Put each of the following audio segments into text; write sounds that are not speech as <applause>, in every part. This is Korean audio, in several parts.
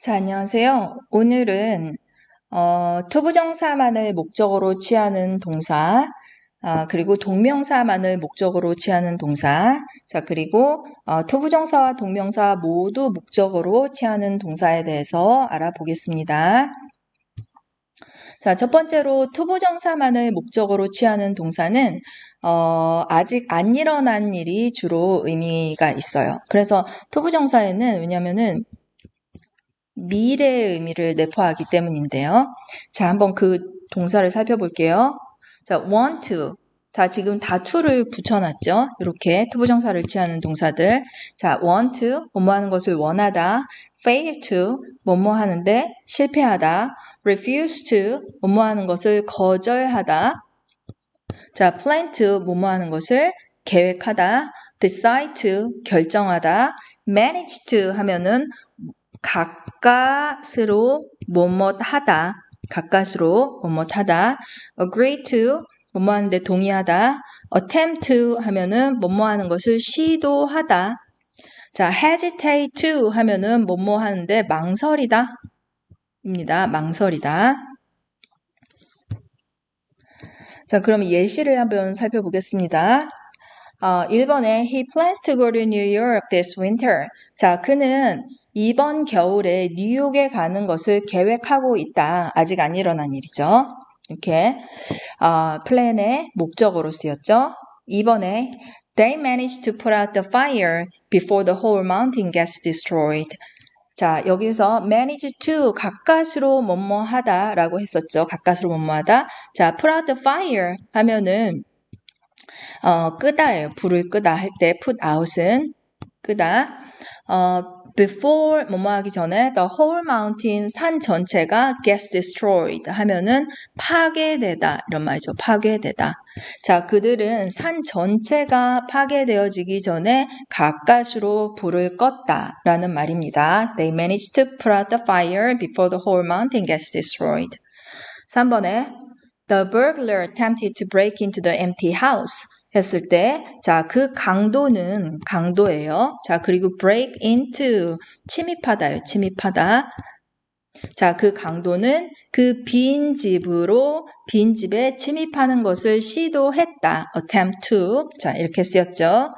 자, 안녕하세요. 오늘은 어, 투부정사만을 목적으로 취하는 동사, 아, 그리고 동명사만을 목적으로 취하는 동사, 자, 그리고 어, 투부정사와 동명사 모두 목적으로 취하는 동사에 대해서 알아보겠습니다. 자, 첫 번째로 투부정사만을 목적으로 취하는 동사는 어, 아직 안 일어난 일이 주로 의미가 있어요. 그래서 투부정사에는 왜냐면은 미래의 의미를 내포하기 때문인데요. 자, 한번 그 동사를 살펴볼게요. 자, want to. 자, 지금 다 to를 붙여놨죠? 이렇게 투부정사를 취하는 동사들. 자, want to, 뭐뭐 하는 것을 원하다. fail to, 뭐뭐 하는데 실패하다. refuse to, 뭐뭐 하는 것을 거절하다. 자, plan to, 뭐뭐 하는 것을 계획하다. decide to, 결정하다. manage to 하면은 가까스로 뭐뭐 하다. 가까스로 뭐뭐 하다. agree to 뭐뭐 하는데 동의하다. attempt to 하면은 뭐뭐 하는 것을 시도하다. 자, hesitate to 하면은 뭐뭐 하는데 망설이다. 입니다. 망설이다. 자, 그럼 예시를 한번 살펴보겠습니다. 어, 1번에 He plans to go to New York this winter. 자, 그는 이번 겨울에 뉴욕에 가는 것을 계획하고 있다. 아직 안 일어난 일이죠. 이렇게 어, 플랜의 목적으로 쓰였죠. 2번에 They managed to put out the fire before the whole mountain gets destroyed. 자, 여기서 manage to 가까스로 뭐뭐 하다라고 했었죠. 가까스로 뭐뭐 하다. 자, put out the fire 하면은 어, 끄다예요. 불을 끄다 할 때 put out은 끄다. 어, before 뭐뭐 하기 전에 the whole mountain 산 전체가 gets destroyed 하면은 파괴되다 이런 말이죠. 파괴되다. 자, 그들은 산 전체가 파괴되어지기 전에 가까스로 불을 껐다라는 말입니다. They managed to put out the fire before the whole mountain gets destroyed. 3번에 The burglar attempted to break into the empty house. 했을 때, 자, 그 강도는 강도예요. 자, 그리고 break into 침입하다요. 침입하다. 자, 그 강도는 그 빈 집으로 빈 집에 침입하는 것을 시도했다. attempt to. 자, 이렇게 쓰였죠.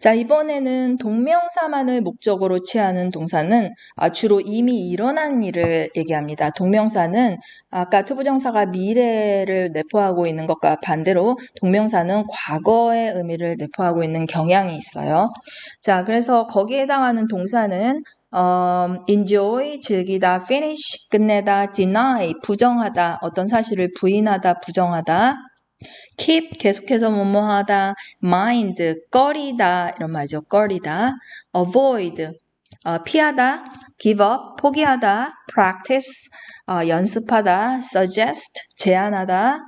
자, 이번에는 동명사만을 목적으로 취하는 동사는 아, 주로 이미 일어난 일을 얘기합니다. 동명사는 아까 투부정사가 미래를 내포하고 있는 것과 반대로 동명사는 과거의 의미를 내포하고 있는 경향이 있어요. 자, 그래서 거기에 해당하는 동사는 어, enjoy, 즐기다, finish, 끝내다, deny, 부정하다, 어떤 사실을 부인하다, 부정하다, keep 계속해서 뭐뭐 하다, mind 꺼리다 이런 말이죠. 꺼리다. avoid 어, 피하다, give up 포기하다, practice 어, 연습하다, suggest 제안하다,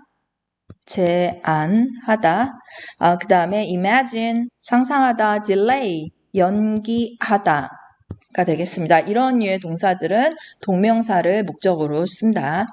제안하다. 어, 그 다음에 imagine 상상하다, delay 연기하다. 가 되겠습니다. 이런 류의 동사들은 동명사를 목적으로 쓴다.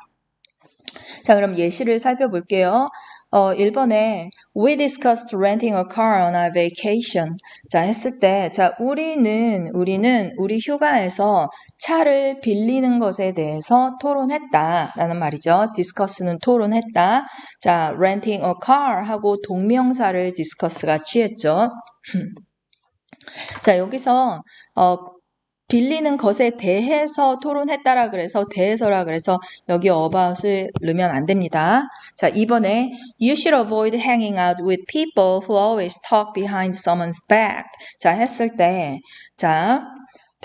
자, 그럼 예시를 살펴볼게요. 어, 1번에 We discussed renting a car on our vacation. 자, 했을 때, 자, 우리는, 우리는 우리 휴가에서 차를 빌리는 것에 대해서 토론했다. 라는 말이죠. discuss는 토론했다. 자, renting a car 하고 동명사를 discuss가 취했죠. <clears throat> 자, 여기서, 어, 빌리는 것에 대해서 토론했다라 그래서 대해서라 그래서 여기 about을 넣으면 안 됩니다. 자, 이번에 you should avoid hanging out with people who always talk behind someone's back. 자, 했을 때 자,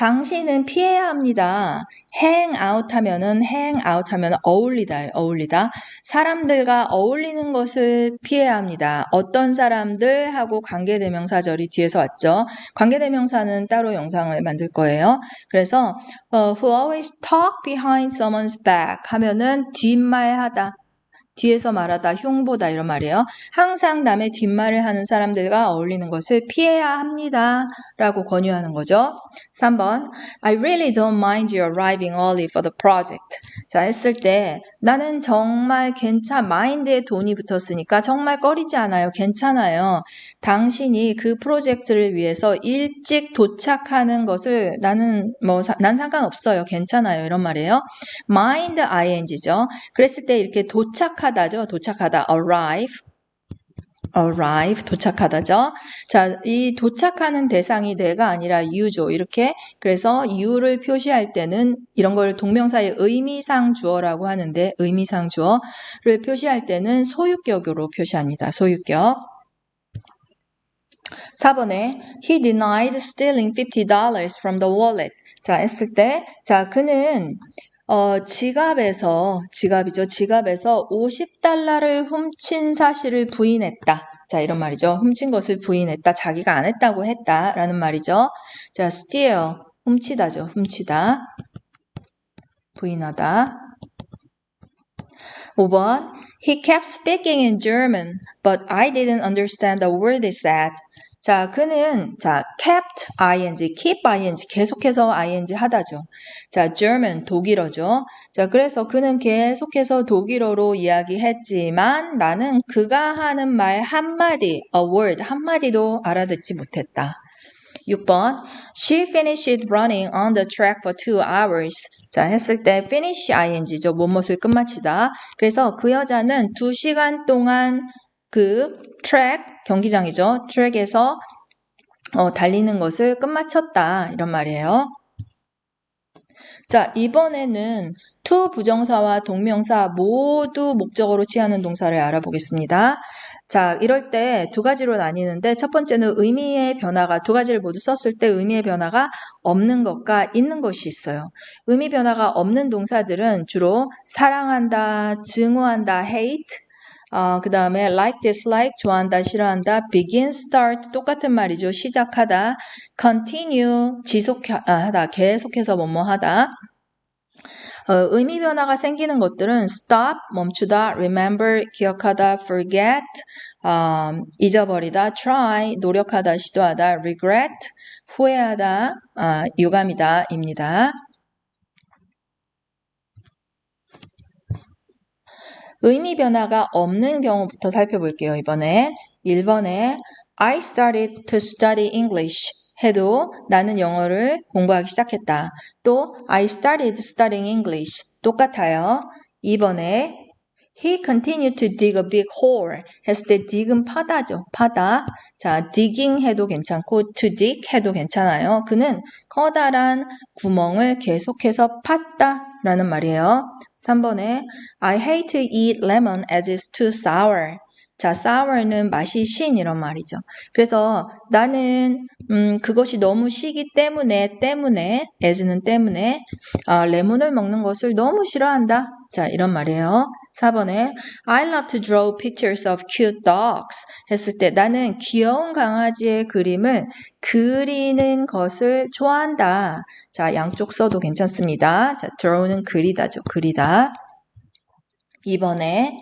당신은 피해야 합니다. hang out 하면은 hang out 하면 어울리다, 어울리다. 사람들과 어울리는 것을 피해야 합니다. 어떤 사람들 하고 관계대명사절이 뒤에서 왔죠. 관계대명사는 따로 영상을 만들 거예요. 그래서 어, who always talk behind someone's back 하면은 뒷말하다. 뒤에서 말하다, 흉보다 이런 말이에요. 항상 남의 뒷말을 하는 사람들과 어울리는 것을 피해야 합니다. 라고 권유하는 거죠. 3번 I really don't mind you arriving early for the project. 자, 했을 때 나는 정말 괜찮, 마인드에 돈이 붙었으니까 정말 꺼리지 않아요. 괜찮아요. 당신이 그 프로젝트를 위해서 일찍 도착하는 것을 나는 뭐, 난 상관없어요. 괜찮아요. 이런 말이에요. mind ing죠. 그랬을 때 이렇게 도착하다죠. 도착하다. arrive. Arrive 도착하다죠. 자, 이 도착하는 대상이 내가 아니라 you죠. 이렇게 그래서 you를 표시할 때는 이런 걸 동명사의 의미상 주어라고 하는데 의미상 주어를 표시할 때는 소유격으로 표시합니다. 소유격. 4번에 he denied stealing $50 from the wallet. 자, 했을 때 자, 그는 어, 지갑에서, 지갑이죠. 지갑에서 50달러를 훔친 사실을 부인했다. 자, 이런 말이죠. 훔친 것을 부인했다. 자기가 안 했다고 했다. 라는 말이죠. 자, steal. 훔치다죠. 훔치다. 부인하다. 5번. He kept speaking in German, but I didn't understand the word is that. 자, 그는 자, kept ing, keep ing 계속해서 ing 하다죠. 자, German 독일어죠. 자, 그래서 그는 계속해서 독일어로 이야기했지만 나는 그가 하는 말 한마디, a word 한마디도 알아듣지 못했다. 6번 She finished running on the track for two hours. 자, 했을 때 finish ing죠. 무엇을 끝마치다. 그래서 그 여자는 2시간 동안 그 트랙 경기장이죠. 트랙에서 어, 달리는 것을 끝마쳤다 이런 말이에요. 자 이번에는 to 부정사와 동명사 모두 목적어로 취하는 동사를 알아보겠습니다. 자 이럴 때 두 가지로 나뉘는데 첫 번째는 의미의 변화가 두 가지를 모두 썼을 때 의미의 변화가 없는 것과 있는 것이 있어요. 의미 변화가 없는 동사들은 주로 사랑한다, 증오한다, hate 어, 그 다음에 like, dislike, 좋아한다, 싫어한다, begin, start, 똑같은 말이죠. 시작하다, continue, 지속하다, 계속해서 뭐뭐 하다. 어, 의미 변화가 생기는 것들은 stop, 멈추다, remember, 기억하다, forget, 어, 잊어버리다, try, 노력하다, 시도하다, regret, 후회하다, 어, 유감이다, 입니다. 의미 변화가 없는 경우부터 살펴볼게요. 이번에 1번에 I started to study English 해도 나는 영어를 공부하기 시작했다. 또 I started studying English 똑같아요. 2번에 He continued to dig a big hole 했을 때 dig은 파다죠. 파다. 자, digging 해도 괜찮고 to dig 해도 괜찮아요. 그는 커다란 구멍을 계속해서 팠다 라는 말이에요. 3번에 I hate to eat lemon as it's too sour. 자, sour는 맛이 신 이런 말이죠. 그래서 나는 음, 그것이 너무 시기 때문에 때문에 as는 때문에 어, 레몬을 먹는 것을 너무 싫어한다. 자, 이런 말이에요. 4번에 I love to draw pictures of cute dogs 했을 때 나는 귀여운 강아지의 그림을 그리는 것을 좋아한다. 자, 양쪽 써도 괜찮습니다. 자, draw는 그리다죠. 그리다. 2번에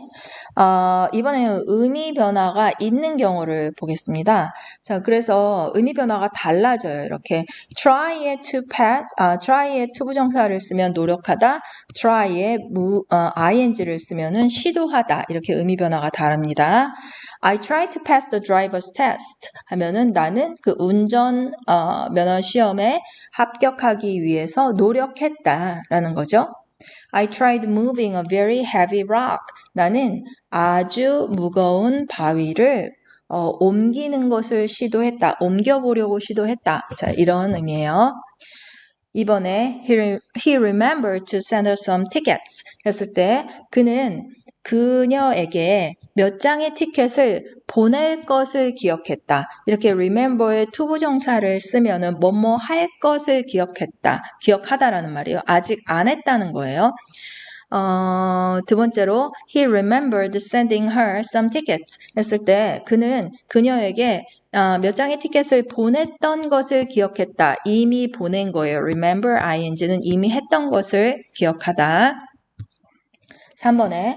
어, 이번에는 의미 변화가 있는 경우를 보겠습니다. 자, 그래서 의미 변화가 달라져요. 이렇게 try에 to pass, 아, try에 to 부정사를 쓰면 노력하다, try에 무, 어, ing를 쓰면은 시도하다 이렇게 의미 변화가 다릅니다. I try to pass the driver's test 하면은 나는 그 운전 어, 면허 시험에 합격하기 위해서 노력했다라는 거죠. I tried moving a very heavy rock. 나는 아주 무거운 바위를 어, 옮기는 것을 시도했다. 옮겨보려고 시도했다. 자, 이런 의미예요. 이번에 he, he remembered to send her some tickets 했을 때 그는 그녀에게 몇 장의 티켓을 보낼 것을 기억했다. 이렇게 remember의 투부정사를 쓰면은 뭐뭐 할 것을 기억했다. 기억하다라는 말이에요. 아직 안 했다는 거예요. 어, 두 번째로 he remembered sending her some tickets 했을 때 그는 그녀에게 어, 몇 장의 티켓을 보냈던 것을 기억했다. 이미 보낸 거예요. remember ing는 이미 했던 것을 기억하다. 3번에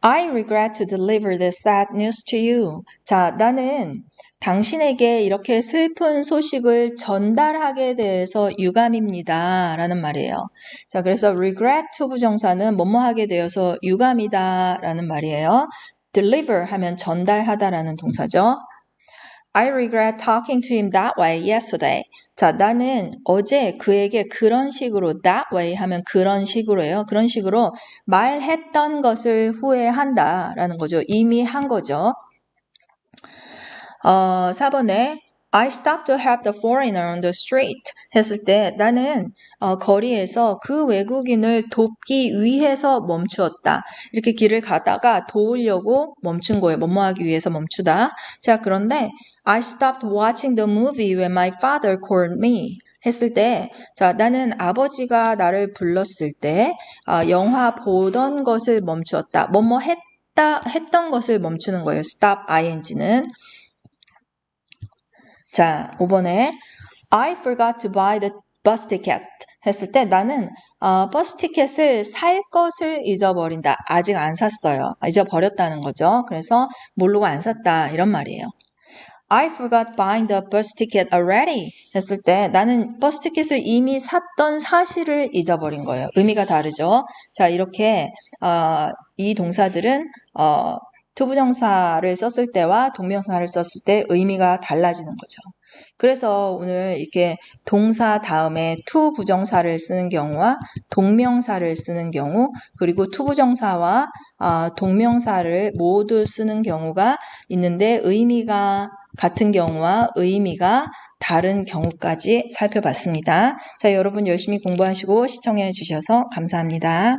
I regret to deliver this sad news to you. 자, 나는 당신에게 이렇게 슬픈 소식을 전달하게 돼서 유감입니다. 라는 말이에요. 자, 그래서 regret to 부정사는 뭐뭐 하게 되어서 유감이다. 라는 말이에요. deliver 하면 전달하다라는 동사죠. I regret talking to him that way yesterday. 자, 나는 어제 그에게 그런 식으로 that way 하면 그런 식으로예요. 그런 식으로 말했던 것을 후회한다 라는 거죠. 이미 한 거죠. 어, 4번에 I stopped to help the foreigner on the street 했을 때 나는 어, 거리에서 그 외국인을 돕기 위해서 멈추었다. 이렇게 길을 가다가 도우려고 멈춘 거예요. 뭐뭐 하기 위해서 멈추다. 자, 그런데 I stopped watching the movie when my father called me. 했을 때, 자, 나는 아버지가 나를 불렀을 때, 어, 영화 보던 것을 멈추었다. 뭐뭐 했다, 했던 것을 멈추는 거예요. stop ing는. 자, 5번에 I forgot to buy the bus ticket 했을 때 나는 어, 버스 티켓을 살 것을 잊어버린다. 아직 안 샀어요. 잊어버렸다는 거죠. 그래서 모르고 안 샀다. 이런 말이에요. I forgot buying the bus ticket already 했을 때 나는 버스 티켓을 이미 샀던 사실을 잊어버린 거예요. 의미가 다르죠. 자, 이렇게 어, 이 동사들은 어, 투부정사를 썼을 때와 동명사를 썼을 때 의미가 달라지는 거죠. 그래서 오늘 이렇게 동사 다음에 투 부정사를 쓰는 경우와 동명사를 쓰는 경우 그리고 투 부정사와 어, 동명사를 모두 쓰는 경우가 있는데 의미가 같은 경우와 의미가 다른 경우까지 살펴봤습니다. 자, 여러분 열심히 공부하시고 시청해 주셔서 감사합니다.